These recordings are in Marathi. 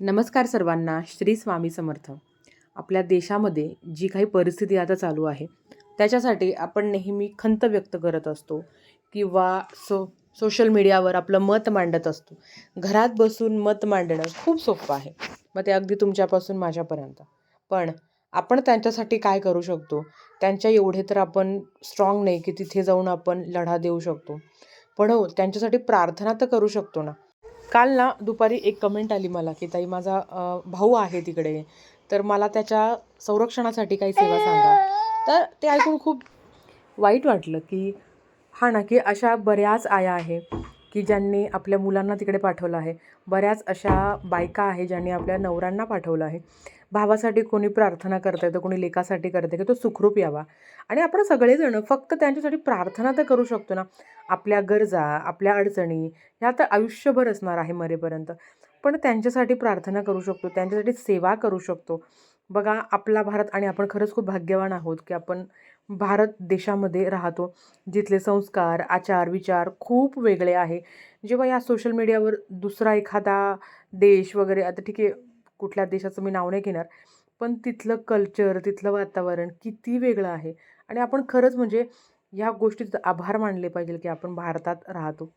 नमस्कार सर्वांना श्री स्वामी समर्थ. आपल्या देशामध्ये जी काही परिस्थिती आता चालू आहे त्याच्यासाठी आपण नेहमी खंत व्यक्त करत असतो किंवा सो सोशल मीडियावर आपलं मत मांडत असतो. घरात बसून मत मांडणं खूप सोपं आहे. मग ते अगदी तुमच्यापासून माझ्यापर्यंत. पण आपण त्यांच्यासाठी काय करू शकतो? त्यांच्या एवढे तर आपण स्ट्रॉंग नाही की तिथे जाऊन आपण लढा देऊ शकतो. पण हो त्यांच्यासाठी प्रार्थना तर करू शकतो ना. काल ना दुपारी एक कमेंट आली मला की ताई माझा भाऊ आहे तिकडे तर मला त्याच्या संरक्षणासाठी काही सेवा सांगा. तर ते ऐकून खूप वाईट वाटलं की हा ना की अशा बऱ्याच आया आहे की ज्यांनी आपल्या मुलांना तिकडे पाठवलं आहे. बऱ्याच अशा बायका आहे ज्यांनी आपल्या नवऱ्यांना पाठवलं आहे. भावासाठी कोणी प्रार्थना करतं तर कोणी लेखासाठी करते की तो सुखरूप यावा. आणि आपण सगळेजण फक्त त्यांच्यासाठी प्रार्थना तर करू शकतो ना. आपल्या गरजा आपल्या अडचणी ह्या तर आयुष्यभर असणार आहे मरेपर्यंत. पण त्यांच्यासाठी प्रार्थना करू शकतो त्यांच्यासाठी सेवा करू शकतो. बघा आपला भारत आणि आपण खरंच खूप भाग्यवान आहोत की आपण भारत देशामध्ये राहतो जिथले संस्कार आचार विचार खूप वेगळे आहे. जेव्हा या सोशल मीडियावर दुसरा एखादा देश वगैरे आता ठीक आहे कुठल्या देशाचं मी नाव नाही घेणार पण तिथलं कल्चर तिथलं वातावरण किती वेगळं आहे. आणि आपण खरंच म्हणजे ह्या गोष्टीचं आभार मानले पाहिजे की आपण भारतात राहतो.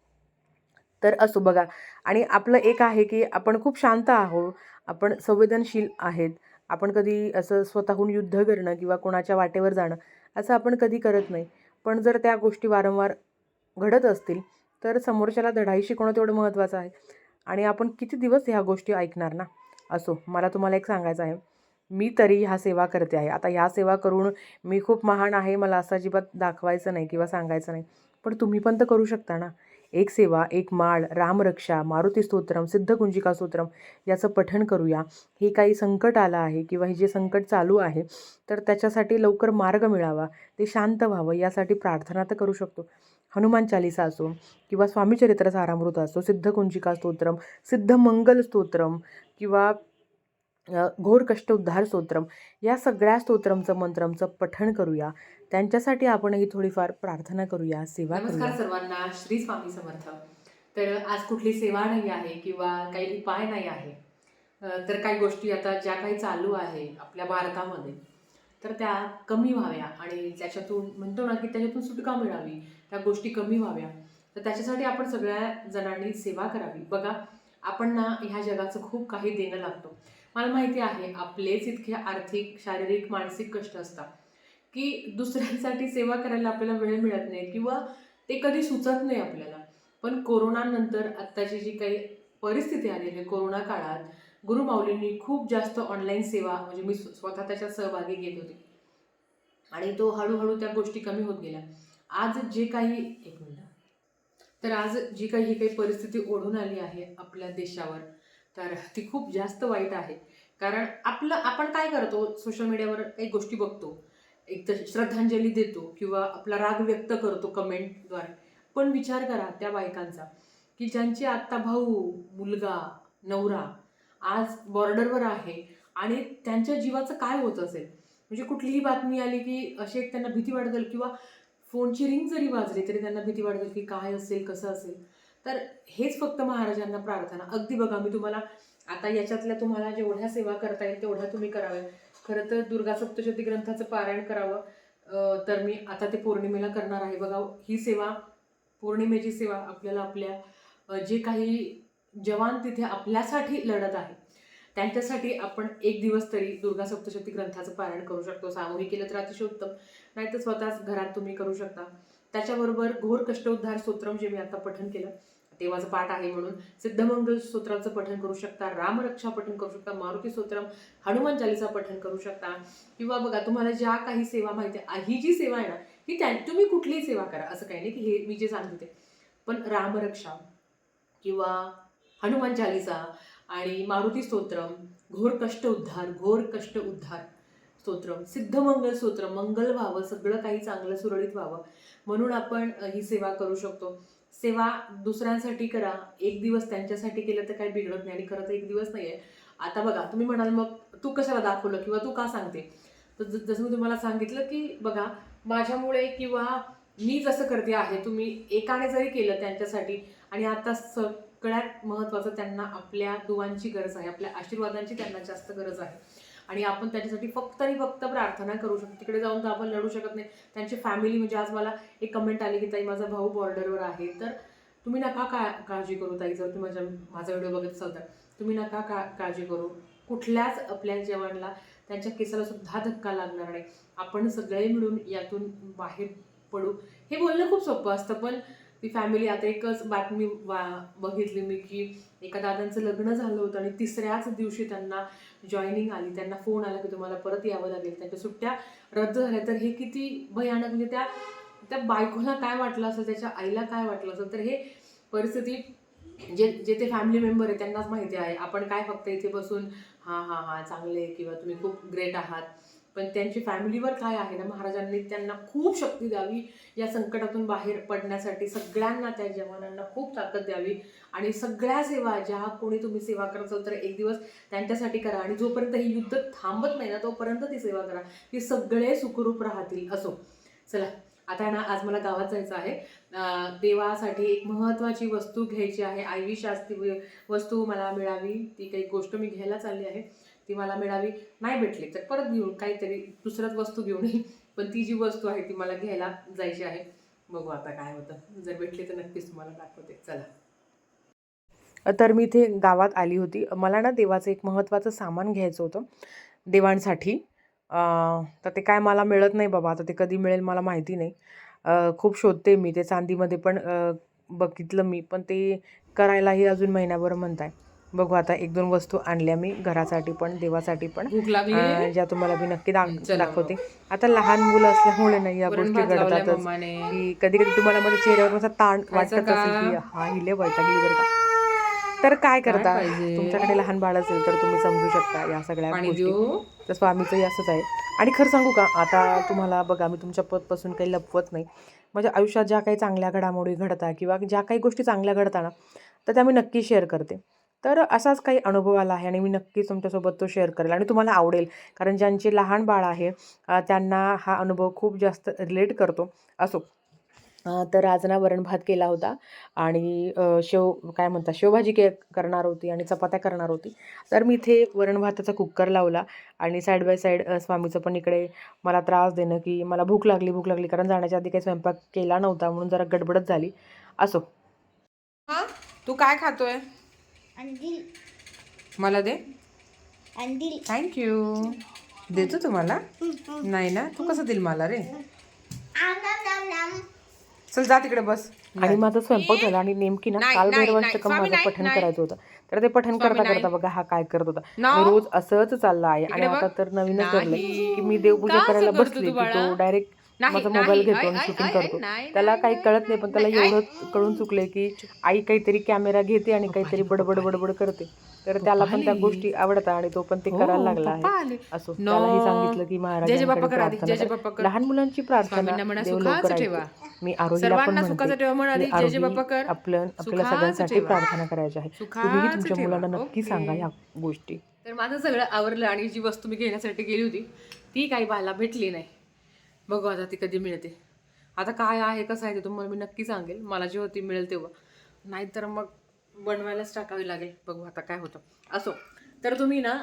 तर असो बघा. आणि आपलं एक आहे की आपण खूप शांत आहोत आपण संवेदनशील आहेत आपण कधी असं स्वतःहून युद्ध करणं किंवा कोणाच्या वाटेवर जाणं असं आपण कधी करत नाही. पण जर त्या गोष्टी वारंवार घडत असतील तर समोरच्याला धडाई शिकवणं तेवढं महत्त्वाचं आहे. आणि आपण किती दिवस ह्या गोष्टी ऐकणार ना? असो मला तुम्हाला एक सांगायचं आहे. मी तरी ह्या सेवा करते आहे. आता ह्या सेवा करून मी खूप महान आहे मला असं अजिबात दाखवायचं नाही किंवा सांगायचं नाही. पण तुम्ही पण तर करू शकता ना. एक सेवा एक माळ रामरक्षा मारुती स्तोत्रम सिद्धकुंजिका स्तोत्रम याचं पठण करूया. हे काही संकट आलं आहे किंवा हे जे संकट चालू आहे तर त्याच्यासाठी लवकर मार्ग मिळावा. ते शांत व्हावं यासाठी प्रार्थना तर करू शकतो. हनुमान चालिसा असो किंवा स्वामीचरित्र सारामृत असो सिद्धकुंजिका स्तोत्रम सिद्धमंगल स्तोत्रम किंवा घोर कष्ट उद्धार स्तोत्रम. या सगळ्या स्तोत्रमचं मंत्रमचं पठण करूया. त्यांच्यासाठी आपणही थोडीफार प्रार्थना करूया सेवा नमस्कार सर्वांना. श्री स्वामी समर्थ. तर आज कुठली सेवा नाही आहे किंवा काही उपाय नाही आहे तर काही गोष्टी आता ज्या काही चालू आहे आपल्या भारतामध्ये तर त्या कमी व्हाव्या आणि त्याच्यातून म्हणतो ना की त्याच्यातून सुटका मिळावी त्या गोष्टी कमी व्हाव्या. तर त्याच्यासाठी आपण सगळ्या जणांनी सेवा करावी. बघा आपण ना ह्या जगाचं खूप काही देणं लागतो. मला माहिती आहे आपलेच इतके आर्थिक शारीरिक मानसिक कष्ट असतात की दुसऱ्यांसाठी सेवा करायला आपल्याला वेळ मिळत नाही किंवा ते कधी सुचत नाही आपल्याला. पण कोरोनानंतर आत्ताची जी काही परिस्थिती आलेली आहे कोरोना काळात गुरुमाऊलींनी खूप जास्त ऑनलाईन सेवा म्हणजे मी स्वतः त्याच्यात सहभागी घेत होते. आणि तो हळूहळू त्या गोष्टी कमी होत गेल्या. आज जे काही एक मिनिट. तर आज जी काही ही काही परिस्थिती ओढून आली आहे आपल्या देशावर तर ती खूप जास्त वाईट आहे. कारण आपलं आपण काय करतो सोशल मीडियावर काही गोष्टी बघतो. एक तर श्रद्धांजली देतो किंवा आपला राग व्यक्त करतो कमेंटद्वारे पण विचार करा त्या बायकांचा की ज्यांचे आत्ता भाऊ मुलगा नवरा आज बॉर्डरवर आहे आणि त्यांच्या जीवाचं काय होत असेल? म्हणजे कुठलीही बातमी आली की अशी एक त्यांना भीती वाटत किंवा फोनची रिंग जरी वाजली तरी त्यांना भीती वाटत की काय असेल कसं असेल? तर हेच फक्त महाराजांना प्रार्थना. अगदी बघा मी तुम्हाला आता याच्यातल्या तुम्हाला जेवढ्या सेवा करता येईल तेवढ्या तुम्ही कराव्या. खरं तर दुर्गा सप्तशती ग्रंथाचं पारायण करावं. तर मी आता ते पौर्णिमेला करणार आहे. बघा ही सेवा पौर्णिमेची सेवा आपल्याला आपल्या जे काही जवान तिथे आपल्यासाठी लढत आहे त्यांच्यासाठी आपण एक दिवस तरी दुर्गा सप्तशती ग्रंथाचं पारायण करू शकतो. सामूहिक केलं तर अतिशय उत्तम. नाहीतर स्वतःच घरात तुम्ही करू शकता. त्याच्याबरोबर घोर कष्टोद्धार स्तोत्रम जे मी आता पठन केलं तेव्हाचं पाठ आहे म्हणून सिद्धमंगल स्तोत्राचं पठण करू शकता रामरक्षा पठण करू शकता मारुती स्तोत्रम हनुमान चालीसा पठण करू शकता. किंवा बघा तुम्हाला ज्या काही सेवा माहिती आहे ही जी सेवा आहे ना ही त्या तुम्ही कुठलीही सेवा करा. असं काही नाही की हे मी जे सांगते ते. पण रामरक्षा किंवा हनुमान चालीसा आणि मारुती स्तोत्रम घोर कष्ट उद्धार घोर कष्ट उद्धार स्तोत्रम सिद्धमंगल स्तोत्र मंगल व्हावं सगळं काही चांगलं सुरळीत व्हावं. म्हणून आपण ही सेवा करू शकतो. सेवा दुसऱ्यांसाठी करा एक दिवस त्यांच्यासाठी केलं तर काही बिघडत नाही आणि खरं तर एक दिवस नाही आहे आता बघा तुम्ही म्हणाल मग तू कशाला दाखवलं किंवा तू का सांगते? तर ज- जसं मी तुम्हाला सांगितलं की बघा माझ्यामुळे किंवा मी जसं करते आहे तुम्ही एकाने जरी केलं त्यांच्यासाठी आणि आता स सगळ्यात महत्त्वाचं त्यांना आपल्या दुवांची गरज आहे आपल्या आशीर्वादांची त्यांना जास्त गरज आहे. आणि आपण त्याच्यासाठी फक्त आणि फक्त प्रार्थना करू शकतो. तिकडे जाऊन तर आपण लढू शकत नाही. त्यांची फॅमिली म्हणजे आज मला एक कमेंट आली की ताई माझा भाऊ बॉर्डरवर आहे. तर तुम्ही नका का काळजी करू ताई जर तुम्ही माझ्या माझा व्हिडिओ बघत असाल तर. तुम्ही नका का काळजी करू. कुठल्याच आपल्या जवानला त्यांच्या केसाला सुद्धा धक्का लागणार नाही. आपण सगळे मिळून यातून बाहेर पडू. हे बोलणं खूप सोपं असतं पण ती फॅमिली आता एकच बातमी वा बघितली मी की एका दादांचं लग्न झालं होतं आणि तिसऱ्याच दिवशी त्यांना जॉईनिंग आली. त्यांना फोन आला की तुम्हाला परत यावं लागेल. त्यांच्या सुट्ट्या रद्द झाल्या. तर हे किती भयानक म्हणजे त्या त्या बायकोला काय वाटलं असेल त्याच्या आईला काय वाटलं असेल तर हे परिस्थिती जे जे ते फॅमिली मेंबर आहे त्यांनाच माहिती आहे. आपण काय फक्त इथे बसून हां हां हां चांगले किंवा तुम्ही खूप ग्रेट आहात. पण त्यांची फॅमिलीवर काय आहे ना महाराजांनी त्यांना खूप शक्ती द्यावी. या संकटातून बाहेर पडण्यासाठी सगळ्यांना त्या जवानांना खूप ताकद द्यावी. आणि सगळ्या सेवा ज्या कोणी तुम्ही सेवा करत असाल तर एक दिवस त्यांच्यासाठी करा. आणि जोपर्यंत हे युद्ध थांबत नाही ना तोपर्यंत ती सेवा करा. ती सगळे सुखरूप राहतील असो. चला आता ना आज मला गावात जायचं आहे. देवासाठी एक महत्त्वाची वस्तू घ्यायची आहे. आयवी शास्त्री वस्तू मला मिळावी. ती काही गोष्ट मी घ्यायला चालली आहे. ती मला मिळावी नाही भेटली तर परत घेऊन काहीतरी दुसऱ्याच वस्तू घेऊन येईल. पण ती जी वस्तू आहे ती मला घ्यायला जायची आहे. बघू आता काय होतं. जर भेटली तर नक्कीच तुम्हाला दाखवते. चला. तर मी इथे गावात आली होती. मला ना देवाचं एक महत्त्वाचं सामान घ्यायचं होतं देवांसाठी. तर ते काय मला मिळत नाही बाबा. आता ते कधी मिळेल मला माहिती नाही. खूप शोधते मी. ते चांदीमध्ये पण बघितलं मी. पण ते करायलाही अजून महिन्याभर म्हणताय. बघू आता एक दोन वस्तू आणल्या मी घरासाठी पण देवासाठी पण. ज्या तुम्हाला मी नक्की दाखवते. आता लहान मुलं असल्यामुळे नाही या गोष्टी घडतातच. की कधी कधी तुम्हाला माझ्या चेहऱ्यावर असा ताण वाटत असेल का? हा हिले वैतागली बरं का? तर काय करता? तुमच्याकडे लहान बाळ असेल तर तुम्ही समजू शकता या सगळ्या गोष्टी. तर स्वामीचंही असंच आहे. आणि खरं सांगू का आता तुम्हाला बघा मी तुमच्या पदपासून काही लपवत नाही. माझ्या आयुष्यात ज्या काही चांगल्या घडामोडी घडतात किंवा ज्या काही गोष्टी चांगल्या घडतात ना तर त्या मी नक्की शेअर करते. तर असाच काही अनुभव आला आहे आणि मी नक्कीच तुमच्यासोबत तो शेअर करेल आणि तुम्हाला आवडेल. कारण ज्यांचे लहान बाळ आहे त्यांना हा अनुभव खूप जास्त रिलेट करतो असो. तर आज ना वरण भात केला होता आणि शेव काय म्हणतात शेवभाजी के करणार होती आणि चपात्या करणार होती. तर मी इथे वरण भाताचा कुकर लावला आणि साईड बाय साईड स्वामीचं पण इकडे मला त्रास देणं की मला भूक लागली भूक लागली. कारण जाण्याच्या आधी काही स्वयंपाक केला नव्हता म्हणून जरा गडबडच झाली असो. तू काय खातोय? अंदिल मला दे. अंदिल थँक्यू देतो तुम्हाला? नाही ना? तू कसं देईल मला रे? आम नाम नाम नाम चल जा तिकडे बस. आणि माझा स्वयंपाक झाला आणि नेमकी ना काल भैरवाष्टकम माझं पठण करायचं होतं. तर ते पठण करता. करता बघा हा काय करत होता. रोज असंच चाललं आहे. आणि. आता तर नवीनच नाही. की मी देवपूजा करायला बसली तू डायरेक्ट माझा मोबाईल घेतो आणि शूटिंग करतो त्याला काही कळत नाही पण त्याला एवढं कळून चुकलंय की आई काहीतरी कॅमेरा घेते आणि काहीतरी बडबड बडबड करते तर त्याला पण त्या. गोष्टी आवडतात आणि तो पण ते हो, करायला लागला पप्पा आहे. असो. त्यालाही सांगितलं की कर. लहान मुलांची प्रार्थना देव लवकर मी पण म्हणते कर. आपलं आपल्या सगळ्यांसाठी. प्रार्थना करायची आहे तुम्हीही तुमच्या. मुलांना नक्की. सांगा ह्या गोष्टी तर माझं सगळं आवरलं आणि जी वस्तू मी घेण्यासाठी गेली होती ती काही मला भेटली नाही बघू आता ती कधी मिळते. आता काय आहे कसं आहे ते तुम्हाला मी नक्की सांगेल. मला जेव्हा ती मिळेल तेव्हा. नाहीतर मग बनवायलाच टाकावी लागेल. बघू आता काय होतं. असो तर तुम्ही ना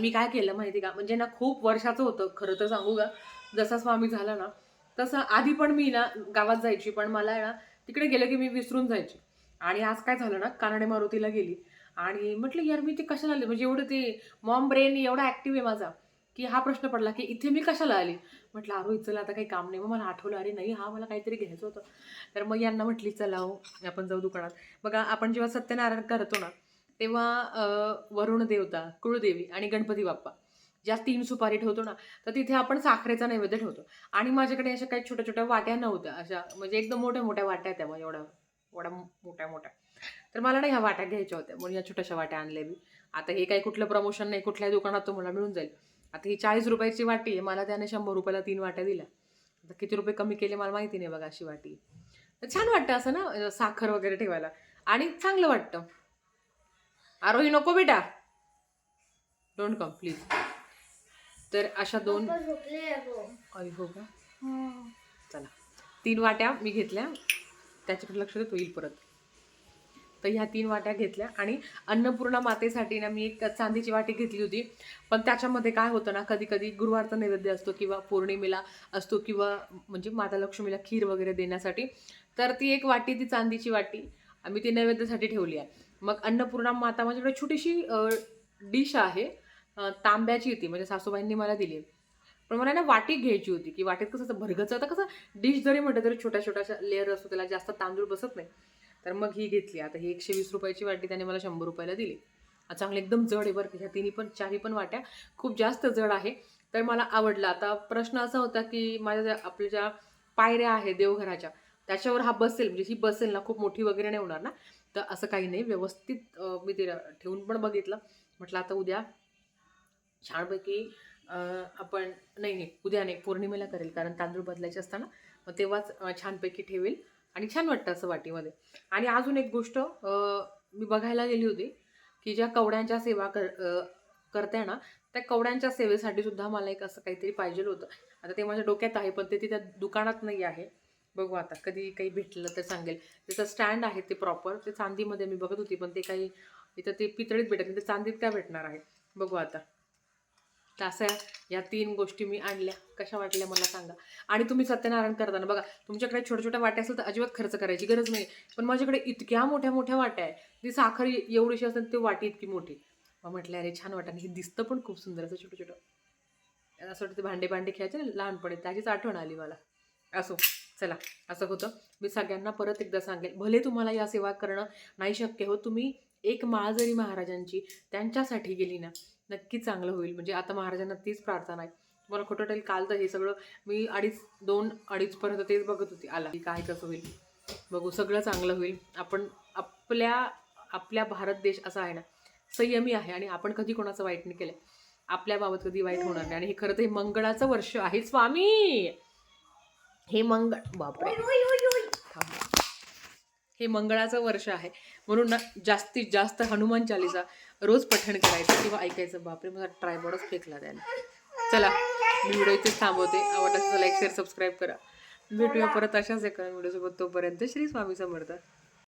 मी काय केलं माहिती का? म्हणजे ना खूप वर्षाचं होतं. खरं तर सांगू का? जसा स्वामी झाला ना तसं आधी पण मी ना गावात जायची. पण मला ना तिकडे गेलं की मी विसरून जायची. आणि आज काय झालं ना कानडे मारुतीला गेली. आणि म्हटलं यार मी ते कशाला आले? म्हणजे एवढं ते मॉम ब्रेन एवढा ॲक्टिव्ह आहे माझा की हा प्रश्न पडला की इथे मी कशाला आली? म्हटलं अरो चला आता काही काम नाही. मग मला आठवलं अरे नाही हा मला काहीतरी घ्यायचं होतं. तर मग यांना म्हटली चला हो आपण जाऊ दुकानात. बघा आपण जेव्हा सत्यनारायण करतो ना तेव्हा वरुण देवता कुळदेवी आणि गणपती बाप्पा ज्या तीन सुपारी ठेवतो ना तर तिथे आपण साखरेचा नैवेद्य ठेवतो. आणि माझ्याकडे अशा काही छोट्या छोट्या वाट्या नव्हत्या अशा म्हणजे एकदम मोठ्या मोठ्या वाट्या त्या मग एवढ्या एवढ्या मोठ्या मोठ्या. तर मला ना ह्या वाट्या घ्यायच्या होत्या. म्हणून या छोट्याशा वाट्या आणल्या मी आता हे काही कुठलं प्रमोशन नाही कुठल्याही दुकानात तुम्हाला मिळून जाईल. आता ही चाळीस रुपयाची वाटी आहे मला त्याने शंभर रुपयाला तीन वाट्या दिल्या. आता किती रुपये कमी केले मला माहिती नाही बघा अशी वाटी तर छान वाटतं असं ना साखर वगैरे ठेवायला. आणि चांगलं वाटतं. आरोही नको बेटा. डोंट कम प्लीज तर अशा दोन हो का? चला. तीन वाट्या मी घेतल्या. त्याच्याकडे लक्ष देतो येईल परत. तर ह्या तीन वाट्या घेतल्या आणि अन्नपूर्णा मातेसाठी ना मी एक चांदीची वाटी घेतली होती. पण त्याच्यामध्ये काय होतं ना कधी कधी गुरुवारचा नैवेद्य असतो किंवा पौर्णिमेला असतो किंवा म्हणजे माता लक्ष्मीला खीर वगैरे देण्यासाठी. तर ती एक वाटी ती चांदीची वाटी आम्ही ती नैवेद्यासाठी ठेवली आहे. मग अन्नपूर्णा माता माझ्याकडे छोटीशी डिश आहे. तांब्याची ती म्हणजे सासूबाईंनी मला दिली. पण मला ना वाटी घ्यायची होती की वाटीत कसं असं भरगचं आता कसं डिश जरी म्हटलं तरी छोट्या छोट्याशा लेअर असतो त्याला जास्त तांदूळ बसत नाही. तर मग ही घेतली. आता ही एकशे वीस रुपयाची वाटी त्याने मला शंभर रुपयाला दिली. चांगली एकदम जड आहे बरं ह्या तिन्ही पण चारही पण वाट्या खूप जास्त जड आहे. तर मला आवडलं. आता प्रश्न असा होता की माझ्या ज्या आपल्या ज्या पायऱ्या आहे देवघराच्या त्याच्यावर हा बसेल म्हणजे ही बसेल ना खूप मोठी वगैरे नाही होणार ना? तर असं काही नाही. व्यवस्थित मी ते ठेवून पण बघितलं. म्हटलं आता उद्या छानपैकी आपण नाही नाही उद्या नाही पौर्णिमेला करेल. कारण तांदूळ बदलायचे असताना मग तेव्हाच छानपैकी ठेवेल. आणि छान वाटतं असं वाटीमध्ये. आणि अजून एक गोष्ट मी बघायला गेली होती की ज्या कवड्यांच्या सेवा कर अं, करते ना त्या कवड्यांच्या सेवेसाठी सुद्धा मला एक असं काहीतरी पाहिजे होतं. आता ते माझ्या डोक्यात आहे पण ते तिथं दुकानात नाही आहे. बघू आता कधी काही भेटलं तर सांगेल. त्याचं स्टँड आहे ते प्रॉपर ते चांदीमध्ये मी बघत होती पण ते काही इथं ते पितळीत भेटत नाही. ते चांदीत काय भेटणार आहे? बघू आता. तर अशा या तीन गोष्टी मी आणल्या. कशा वाटल्या मला सांगा. आणि तुम्ही सत्यनारायण करताना बघा तुमच्याकडे छोट्या छोट्या वाट्या असेल तर अजिबात खर्च करायची गरज नाही. पण माझ्याकडे इतक्या मोठ्या मोठ्या वाट्या आहे ती साखर एवढीशी असतात ती वाटी इतकी मोठी. मग म्हटलं अरे छान वाटतं आणि हे दिसतं पण खूप सुंदर असं छोटं छोटं. असं वाटतं ते भांडे भांडे खेळायचे ना लहानपणी त्याचीच आठवण आली मला. असो चला असं होतं. मी सगळ्यांना परत एकदा सांगेल भले तुम्हाला या सेवा करणं नाही शक्य हो तुम्ही एक माळ जरी महाराजांची त्यांच्यासाठी गेली ना नक्की चांगलं होईल. म्हणजे आता महाराजांना तीच प्रार्थना आहे. तुम्हाला खोटं वाटेल काल तर हे सगळं मी अडीच दोन अडीचपर्यंत तेच बघत होती. आला की काय कसं होईल. बघू सगळं चांगलं होईल. आपण आपल्या आपल्या भारत देश असा आहे ना संयमी आहे आणि आपण कधी कोणाचं वाईट नाही केलं आपल्याबाबत कधी वाईट होणार नाही. आणि हे खरं तर हे मंगळाचं वर्ष आहे. स्वामी! हे मंगळ बापरे. हे मंगळाचं वर्ष आहे. म्हणून ना जास्तीत जास्त हनुमान चालिसा रोज पठण करायचं किंवा ऐकायचं. बापरे माझा ट्रायबॉडच फेकला त्याने. चला मी व्हिडिओ इथेच थांबवते. आवडला लाईक शेअर सबस्क्राईब करा. भेटूया परत अशाच एका व्हिडिओसोबत तोपर्यंत श्री स्वामी समर्थ.